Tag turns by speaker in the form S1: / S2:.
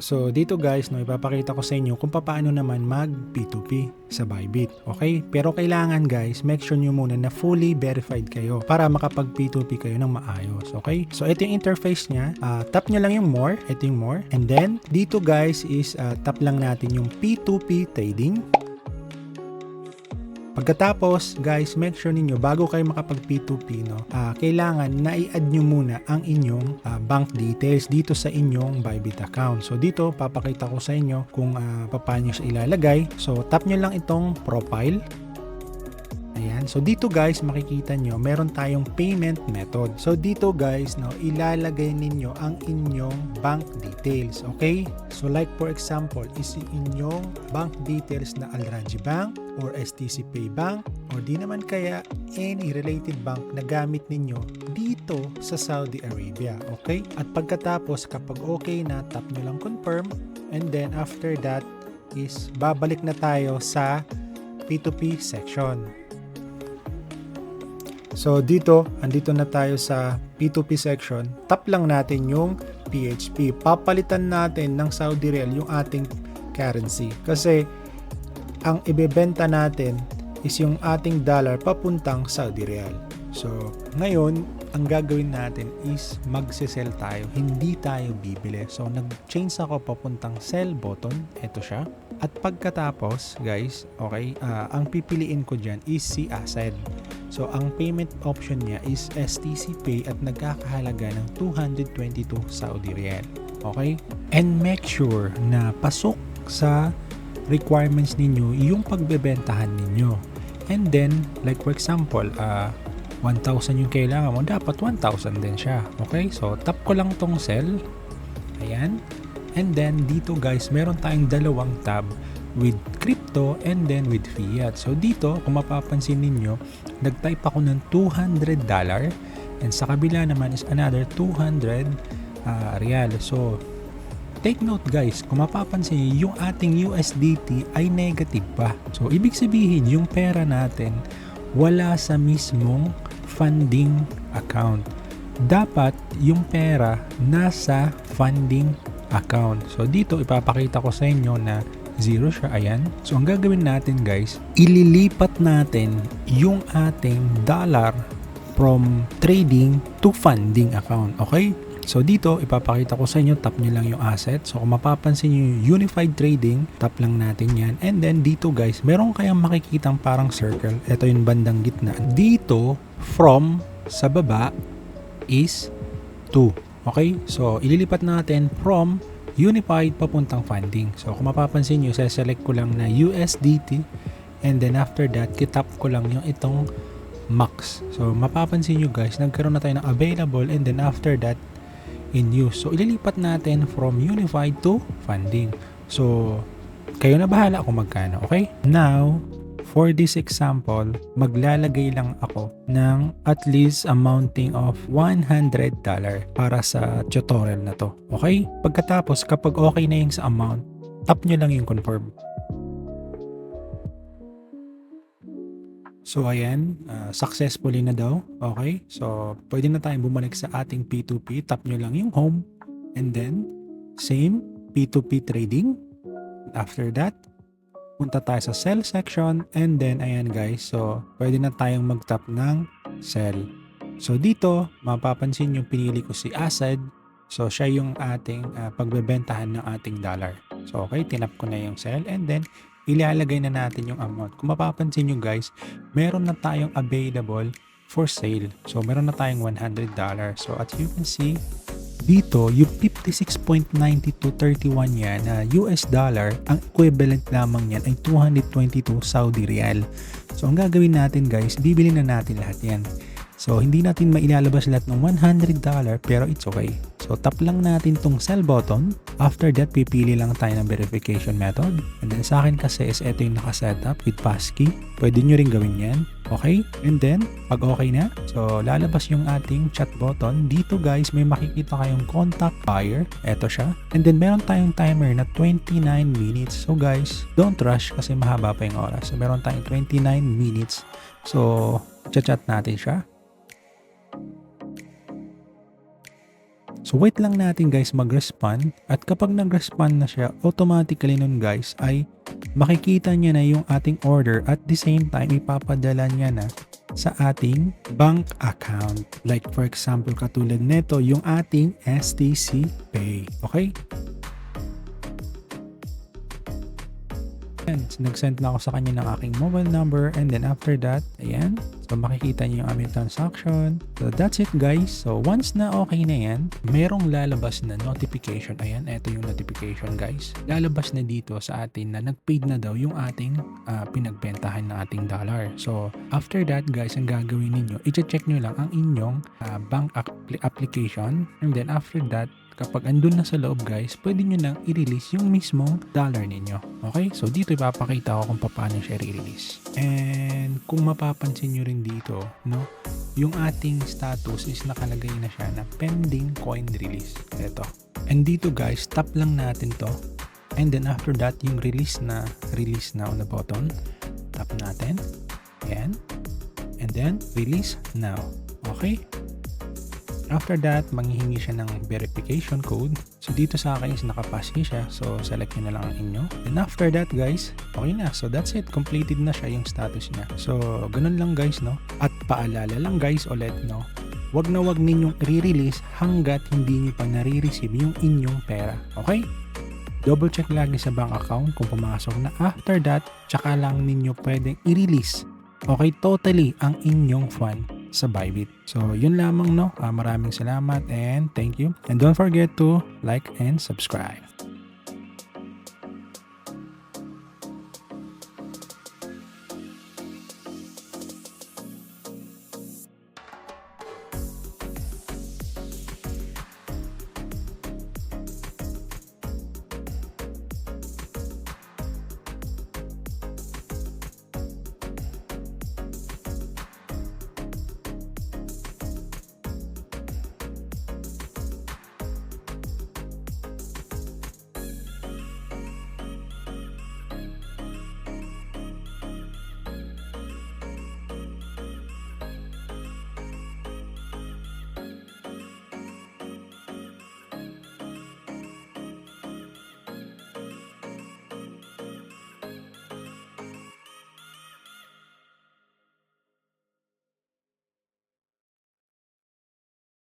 S1: So dito guys, no, ipapakita ko sa inyo kung paano naman mag P2P sa Bybit. Okay? Pero kailangan guys, make sure nyo muna na fully verified kayo para makapag P2P kayo ng maayos. Okay? So ito yung interface niya. Ah, tap nyo lang yung more. Ito yung more. And then, dito guys is ah, tap lang natin yung P2P trading. Pagkatapos, guys, make sure ninyo bago kayo makapag P2P, no, ah, kailangan na i-add nyo muna ang inyong ah, bank details dito sa inyong Bybit account. So dito, papakita ko sa inyo kung uh, paano nyo siya ilalagay. So tap nyo lang itong profile. Ayan. So dito guys, makikita nyo, meron tayong payment method. So dito guys, no, ilalagay ninyo ang inyong bank details. Okay? So like for example, is inyong bank details na Alranji Bank or STC Pay Bank or di naman kaya any related bank na gamit ninyo dito sa Saudi Arabia. Okay? At pagkatapos, kapag okay na, tap nyo lang confirm and then after that is babalik na tayo sa P2P section. So dito, andito na tayo sa P2P section. Tap lang natin yung PHP. Papalitan natin ng Saudi Real yung ating currency. Kasi ang ibebenta natin is yung ating dollar papuntang Saudi Real. So ngayon, ang gagawin natin is magse-sell tayo. Hindi tayo bibili. So nag-change ako papuntang sell button. Ito siya. At pagkatapos, guys, okay, ah, ang pipiliin ko dyan is si ASED. So, ang payment option niya is STC Pay at nagkakahalaga ng 222 Saudi Riyal. Okay? And make sure na pasok sa requirements ninyo yung pagbebentahan ninyo. And then, like for example, uh, 1,000 yung kailangan mo, dapat 1,000 din siya. Okay? So, tap ko lang tong sell. Ayan. And then, dito guys, meron tayong dalawang tab with crypto and then with fiat. So dito, kung mapapansin ninyo, nag-type ako ng $200 and sa kabila naman is another 200 uh, real. So take note guys, kung mapapansin niyo, yung ating USDT ay negative pa. So ibig sabihin, yung pera natin wala sa mismong funding account. Dapat yung pera nasa funding account. So dito ipapakita ko sa inyo na zero siya, ayan. So, ang gagawin natin guys, ililipat natin yung ating dollar from trading to funding account, okay? So, dito, ipapakita ko sa inyo, tap nyo lang yung asset. So, kung mapapansin nyo yung Unified Trading, tap lang natin yan. And then, dito guys, meron kayang makikitang parang circle. Ito yung bandang gitna. Dito, from sa baba is to. Okay? So, ililipat natin from unified papuntang funding. So kung mapapansin nyo, select ko lang na USDT and then after that, kitap ko lang yung itong max. So mapapansin nyo guys, nagkaroon na tayo ng available and then after that, in use. So ililipat natin from unified to funding. So kayo na bahala kung magkano, okay? Now, For this example, maglalagay lang ako ng at least amounting of $100 para sa tutorial na to. Okay? Pagkatapos, kapag okay na yung sa amount, tap nyo lang yung confirm. So ayan, uh, successfully na daw. Okay? So pwede na tayong bumalik sa ating P2P. Tap nyo lang yung home. And then, same P2P trading. After that, punta tayo sa sell section and then ayan guys so pwede na tayong mag-tap ng sell so dito mapapansin yung pinili ko si ASED so siya yung ating uh, pagbebentahan ng ating dollar. So okay tinap ko na yung sell and then ilalagay na natin yung amount. Kung mapapansin nyo guys meron na tayong available for sale. So meron na tayong 100 so as you can see dito, yung 56.9231 yan na US dollar, ang equivalent lamang yan ay 222 Saudi Real. So, ang gagawin natin guys, bibili na natin lahat yan. So, hindi natin mailalabas lahat ng $100 pero it's okay. So, tap lang natin tong sell button. After that, pipili lang tayo ng verification method. And then sa akin kasi is ito yung nakasetup with passkey. Pwede nyo rin gawin yan. Okay? And then, pag okay na, so lalabas yung ating chat button. Dito guys, may makikita kayong contact buyer. Ito siya. And then, meron tayong timer na 29 minutes. So guys, don't rush kasi mahaba pa yung oras. So, meron tayong 29 minutes. So, chat-chat natin siya. So wait lang natin guys mag-respond at kapag nag-respond na siya, automatically nun guys ay makikita niya na yung ating order at the same time ipapadala niya na sa ating bank account. Like for example katulad nito yung ating STC Pay. Okay? Ayan, so nag-send na ako sa kanya ng aking mobile number and then after that, ayan, so makikita niyo yung aming transaction. So that's it guys. So once na okay na yan, merong lalabas na notification. Ayan, eto yung notification guys. Lalabas na dito sa atin na nag-paid na daw yung ating ah, pinagbentahan ng ating dollar. So after that guys, ang gagawin ninyo, i-check nyo lang ang inyong ah, bank appli- application and then after that, kapag andun na sa loob guys, pwede nyo nang i-release yung mismong dollar ninyo. Okay? So dito ipapakita ko kung paano siya i-release. And kung mapapansin nyo rin dito, no, yung ating status is nakalagay na siya na pending coin release. Ito. And dito guys, tap lang natin to. And then after that, yung release na, release na on the button, tap natin. Ayan. And then, release now. Okay? After that, manghihingi siya ng verification code. So, dito sa akin is nakapasi siya. So, select nyo na lang ang inyo. And after that, guys, okay na. So, that's it. Completed na siya yung status niya. So, ganun lang guys, no? At paalala lang guys ulit, no? Wag na wag ninyong i-release hanggat hindi nyo pa nare-receive yung inyong pera. Okay? Double check lagi sa bank account kung pumasok na. After that, tsaka lang ninyo pwedeng i-release okay, totally ang inyong fund sa Bybit. So, yun lamang no. Ah, maraming salamat and thank you. And don't forget to like and subscribe.